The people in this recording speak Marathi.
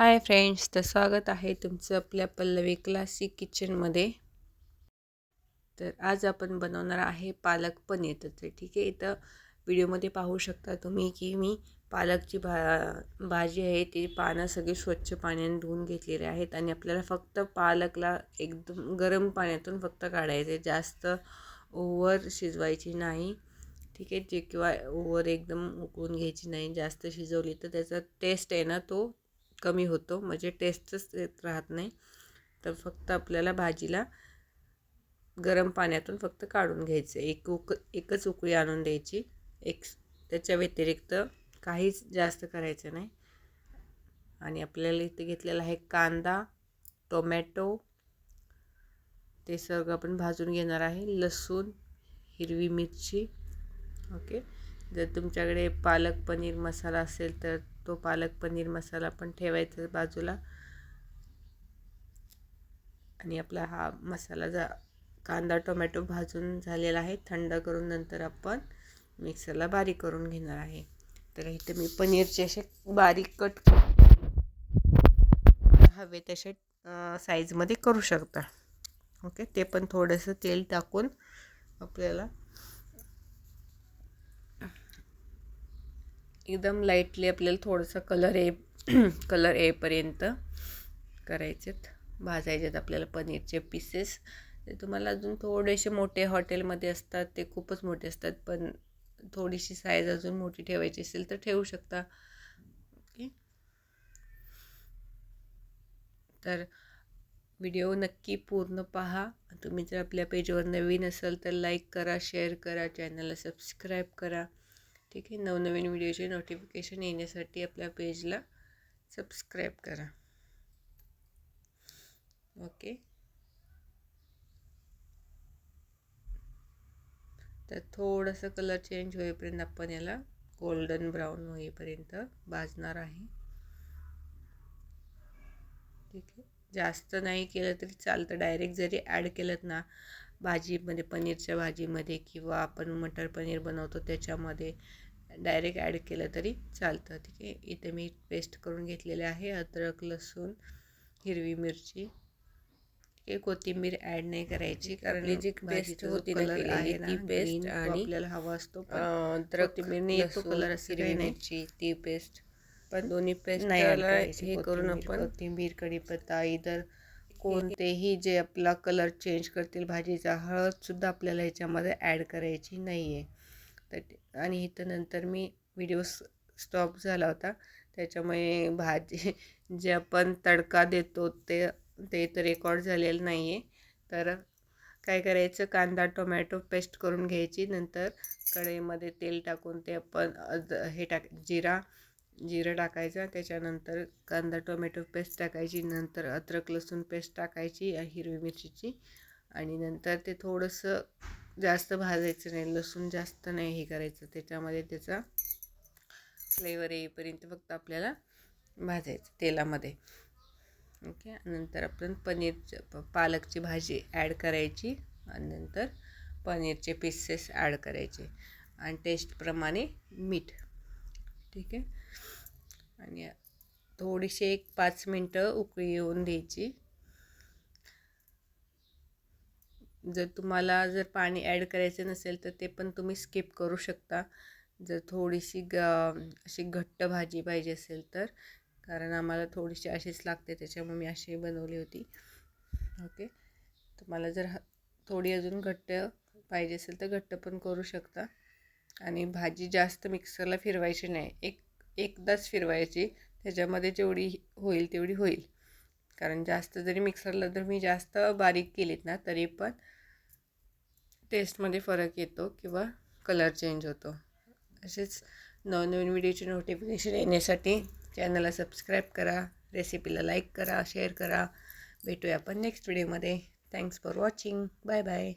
हाय फ्रेंड्स तर स्वागत आहे तुमचं आपल्या पल्लवी क्लासिक किचनमध्ये तर आज आपण बनवणार आहे पालक पनीर. तर ठीक आहे इथं व्हिडिओमध्ये पाहू शकता तुम्ही की मी पालकची भा भाजी आहे ती पानं सगळी स्वच्छ पाण्याने धुवून घेतलेली आहेत आणि आपल्याला फक्त पालकला एकदम गरम पाण्यातून फक्त काढायचे जास्त ओव्हर शिजवायची नाही ठीक आहे जे किंवा ओव्हर एकदम उकळून घ्यायची नाही जास्त शिजवली तर त्याचा टेस्ट आहे ना तो कमी होतो. म्हणजे टेस्टच येत राहत नाही. तर फक्त आपल्याला भाजीला गरम पाण्यातून फक्त काढून घ्यायचं एक उक एकच उकळी आणून द्यायची. एक त्याच्या व्यतिरिक्त काहीच जास्त करायचं नाही. आणि आपल्याला इथे घेतलेला आहे कांदा टोमॅटो. ते सर्व आपण भाजून घेणार आहे. लसूण हिरवी मिरची. ओके. जर तुमच्याकडे पालक पनीर मसाला असेल तर तो पालक पनीर मसाला पण ठेवायचा बाजूला. आणि आपला हा मसाला जा कांदा टोमॅटो भाजून झालेला आहे. थंड करून नंतर आपण मिक्सरला बारीक करून घेणार आहे. तर इथे मी पनीरचे असे बारीक कट हवे तसे साईजमध्ये करू शकता. ओके? ते पण थोडंसं तेल टाकून आपल्याला एकदम लाईटली आपल्याला थोडंसं कलर ये कलर येईपर्यंत करायचेत. भाजायचेत आपल्याला पनीरचे पीसेस ते तुम्हाला अजून थोडेसे मोठे हॉटेलमध्ये असतात ते खूपच मोठे असतात पण थोडीशी साईज अजून मोठी ठेवायची असेल तर ठेवू शकता. ओके तर व्हिडिओ नक्की पूर्ण पहा. तुम्ही जर आपल्या पेजवर नवीन असाल तर लाईक करा शेअर करा चॅनलला सबस्क्राईब करा. ठीक आहे. नवनवीन व्हिडिओचे नोटिफिकेशन येण्यासाठी आपल्या पेजला सबस्क्राईब करा. ओके तर थोडंसं कलर चेंज होईपर्यंत आपण याला गोल्डन ब्राऊन होईपर्यंत भाजणार आहे. ठीक आहे. जास्त नाही केलं तरी चालतं. डायरेक्ट जरी ॲड केलं ना भाजीमध्ये पनीरच्या भाजीमध्ये किंवा आपण मटर पनीर बनवतो त्याच्यामध्ये डायरेक्ट ॲड केलं तरी चालतं. ठीक आहे? इथे मी पेस्ट करून घेतलेले आहे. अद्रक लसूण हिरवी मिरची. हे कोथिंबीर ॲड नाही करायची कारण जी पेस्ट होती आहे ती पेस्ट आणि आपल्याला हवा असतो अद्रक येतो कलर हिरवी मिरची ती पेस्ट पण दोन्ही पेस्ट नाही हे करून आपण कोथिंबीर कढीपत्ता इतर कोणतेही जे आपला कलर चेंज करतील भाजीचा हळदसुद्धा आपल्याला ह्याच्यामध्ये ॲड करायची नाही आहे तर आणि इथं नंतर मी व्हिडिओ स्टॉप झाला होता. त्याच्यामुळे भाजी जे आपण तडका देतो ते ते तर रेकॉर्ड झालेलं नाही आहे तर काय करायचं? कांदा टोमॅटो पेस्ट करून घ्यायची. नंतर कढईमध्ये तेल टाकून ते आपण हे टाक जिरा जिरं टाकायचं त्याच्यानंतर कांदा टोमॅटो पेस्ट टाकायची नंतर अद्रक लसूण पेस्ट टाकायची हिरवी मिरचीची. आणि नंतर ते थोडंसं जास्त भाजायचं नाही लसूण जास्त नाही हे करायचं. त्याच्यामध्ये त्याचा फ्लेवर येईपर्यंत फक्त आपल्याला भाजायचं तेलामध्ये. ओके? नंतर आपण पनीर पालकची भाजी ॲड करायची आणि नंतर पनीरचे पीसेस ॲड करायचे. आणि टेस्टप्रमाणे मीठ. ठीक आहे? आणि थोडीशी एक पाच मिनटं उकळी येऊन द्यायची. जर तुम्हाला जर पाणी ॲड करायचं नसेल तर ते पण तुम्ही स्किप करू शकता. जर थोडीशी ग अशी घट्ट भाजी पाहिजे असेल तर कारण आम्हाला थोडीशी अशीच लागते त्याच्यामुळे मी अशी बनवली होती. ओके? तुम्हाला जर थोडी अजून घट्ट पाहिजे असेल तर घट्ट पण करू शकता. आणि भाजी जास्त मिक्सरला फिरवायची नाही. एक एकदाच फिरवायची. त्याच्यामध्ये जेवढी होईल तेवढी होईल. कारण जास्त जरी मिक्सरला जर मी जास्त बारीक केलीत ना तरी पण टेस्टमध्ये फरक येतो किंवा कलर चेंज होतो. असेच नवनवीन व्हिडिओचे नोटिफिकेशन येण्यासाठी चॅनलला सबस्क्राईब करा रेसिपीला लाईक करा शेअर करा. भेटूया आपण नेक्स्ट व्हिडिओमध्ये thanks for watching bye bye